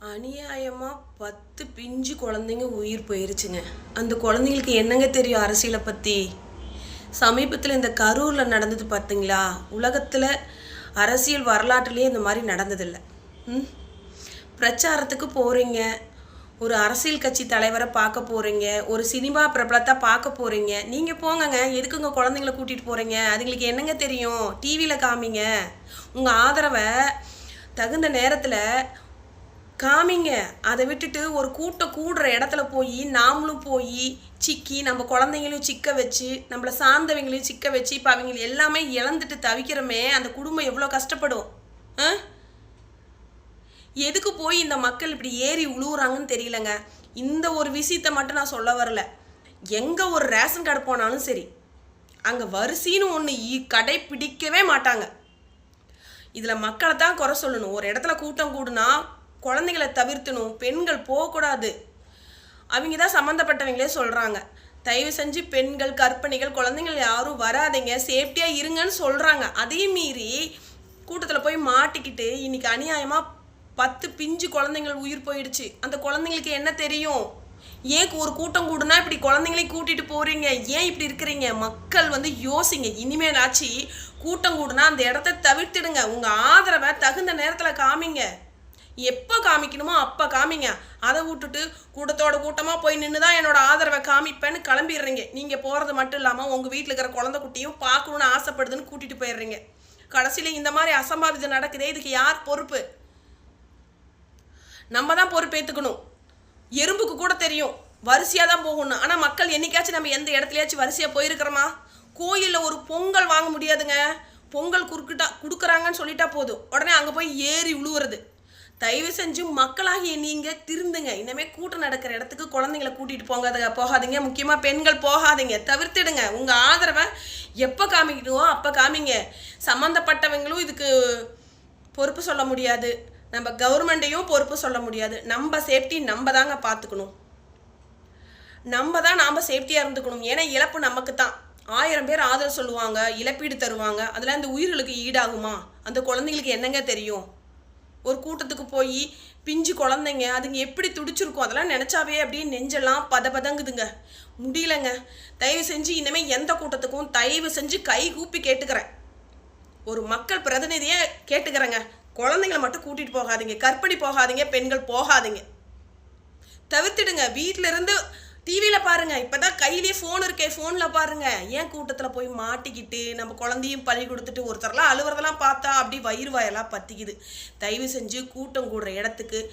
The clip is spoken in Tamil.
அநியாயமாக பத்து பிஞ்சு குழந்தைங்க உயிர் போயிருச்சுங்க. அந்த குழந்தைங்களுக்கு என்னங்க தெரியும் அரசியலை பற்றி சமீபத்தில் இந்த கரூரில் நடந்தது பார்த்தீங்களா உலகத்தில் அரசியல் வரலாற்றுலேயே இந்த மாதிரி நடந்ததில்லை. ம்? பிரச்சாரத்துக்கு போகிறீங்க ஒரு அரசியல் கட்சி தலைவரை பார்க்க போகிறீங்க ஒரு சினிமா பிரபலத்தை பார்க்க போகிறீங்க நீங்கள் போங்கங்க. எதுக்குங்க குழந்தைங்கள கூட்டிகிட்டு போகிறீங்க அதுங்களுக்கு என்னங்க தெரியும்? டிவியில் காமிங்க. உங்கள் ஆதரவை தகுந்த நேரத்தில் காமிங்க. அதை விட்டுட்டு ஒரு கூட்டம் கூடுற இடத்துல போய் நாமளும் போய் சிக்கி நம்ம குழந்தைங்களையும் சிக்க வச்சு நம்மளை சார்ந்தவங்களையும் சிக்க வச்சு இப்போ அவங்க எல்லாமே இழந்துட்டு தவிக்கிறோமே அந்த குடும்பம் எவ்வளோ கஷ்டப்படும்? ஆ? எதுக்கு போய் இந்த மக்கள் இப்படி ஏறி உழுவுறாங்கன்னு தெரியலங்க. இந்த ஒரு விஷயத்தை மட்டும் நான் சொல்ல வரல. எங்கே ஒரு ரேஷன் கடை போனாலும் சரி அங்கே வரிசைன்னு ஒன்று கடைப்பிடிக்கவே மாட்டாங்க. இதில் மக்களை தான் குறை சொல்லணும். ஒரு இடத்துல கூட்டம் கூடுனா குழந்தைகளை தவிர்த்தணும் பெண்கள் போகக்கூடாது. அவங்க தான் சம்மந்தப்பட்டவங்களே சொல்கிறாங்க தயவு செஞ்சு பெண்கள் கற்பனைகள் குழந்தைகள் யாரும் வராதீங்க. சேஃப்டியாக இருங்கன்னு சொல்கிறாங்க அதே மீறி கூட்டத்தில் போய் மாட்டிக்கிட்டு இன்னைக்கு அநியாயமாக பத்து பிஞ்சு குழந்தைங்கள் உயிர் போயிடுச்சு. அந்த குழந்தைங்களுக்கு என்ன தெரியும்? ஏன் ஒரு கூட்டம் கூடுனா இப்படி குழந்தைங்களையும் கூட்டிகிட்டு போகிறீங்க ஏன் இப்படி இருக்கிறீங்க? மக்கள் வந்து யோசிங்க. இனிமேலாச்சு கூட்டம் கூடுனா அந்த இடத்த தவிர்த்திடுங்க. உங்கள் ஆதரவை தகுந்த நேரத்தில் காமிங்க. எப்போ காமிக்கணுமோ அப்போ காமிங்க. அதை விட்டுட்டு கூட்டத்தோட கூட்டமாக போய் நின்று தான் என்னோட ஆதரவை காமிப்பேன்னு கிளம்பிடுறீங்க. நீங்கள் போகிறது மட்டும் இல்லாமல் உங்கள் வீட்டில் இருக்கிற குழந்தை குட்டியும் பார்க்கணுன்னு ஆசைப்படுதுன்னு கூட்டிகிட்டு போயிடுறீங்க. கடைசியில் இந்த மாதிரி அசம்பாவிதம் நடக்குதே இதுக்கு யார் பொறுப்பு? நம்ம தான் பொறுப்பேற்றுக்கணும் எறும்புக்கு கூட தெரியும். வரிசையாக தான் போகணும். ஆனால் மக்கள் என்றைக்காச்சும் நம்ம எந்த இடத்துலயாச்சும் வரிசையாக போயிருக்கிறோமா? கோயிலில் ஒரு பொங்கல் வாங்க முடியாதுங்க. பொங்கல் குறுக்கிட்டா கொடுக்குறாங்கன்னு சொல்லிட்டா போதும். உடனே அங்கே போய் ஏறி உழுவுறது. தயவு செஞ்சு மக்களாகிய நீங்கள் திருந்துங்க. இனிமே கூட்டம் நடக்கிற இடத்துக்கு குழந்தைங்களை கூட்டிகிட்டு போகாத போகாதீங்க. முக்கியமாக பெண்கள் போகாதீங்க தவிர்த்திடுங்க. உங்கள் ஆதரவை எப்போ காமிக்கணுமோ அப்போ காமிங்க. சம்மந்தப்பட்டவங்களும் இதுக்கு பொறுப்பு சொல்ல முடியாது. நம்ம கவர்மெண்ட்டையும் பொறுப்பு சொல்ல முடியாது. நம்ம சேஃப்டி நம்ம தாங்க பார்த்துக்கணும் நம்ம தான் நாம் சேஃப்டியாக இருந்துக்கணும். ஏன்னா இழப்பு நமக்கு தான். ஆயிரம் பேர் ஆதரவு சொல்லுவாங்க இழப்பீடு தருவாங்க. அதெல்லாம் இந்த உயிர்களுக்கு ஈடாகுமா? அந்த குழந்தைங்களுக்கு என்னங்க தெரியும்? ஒரு கூட்டத்துக்கு போய் பிஞ்சு குழந்தைங்க அதுங்க எப்படி துடிச்சிருக்கும் அதெல்லாம் நினச்சாவே அப்படியே நெஞ்செல்லாம் பத பதங்குதுங்க முடியலங்க. தயவு செஞ்சு இனிமேல் எந்த கூட்டத்துக்கும் தயவு செஞ்சு கை கூப்பி கேட்டுக்கிறேன். ஒரு மக்கள் பிரதிநிதியை கேட்டுக்கிறேங்க. குழந்தைங்களை மட்டும் கூட்டிகிட்டு போகாதீங்க. கற்படி போகாதீங்க பெண்கள் போகாதீங்க. தவிர்த்துடுங்க. வீட்டில இருந்து பாருங்க இப்போதான் கையிலேயே ஃபோன் இருக்கே ஃபோனில் பாருங்க. ஏன் கூட்டத்தில் போய் மாட்டிக்கிட்டு நம்ம குழந்தையும் பழி கொடுத்துட்டு ஒருத்தரெல்லாம் அழுவுறதெல்லாம் பார்த்தா அப்படி வயிறு வாயெல்லாம் பத்திக்குது. தயவு செஞ்சு கூட்டம் கூடுற இடத்துக்கு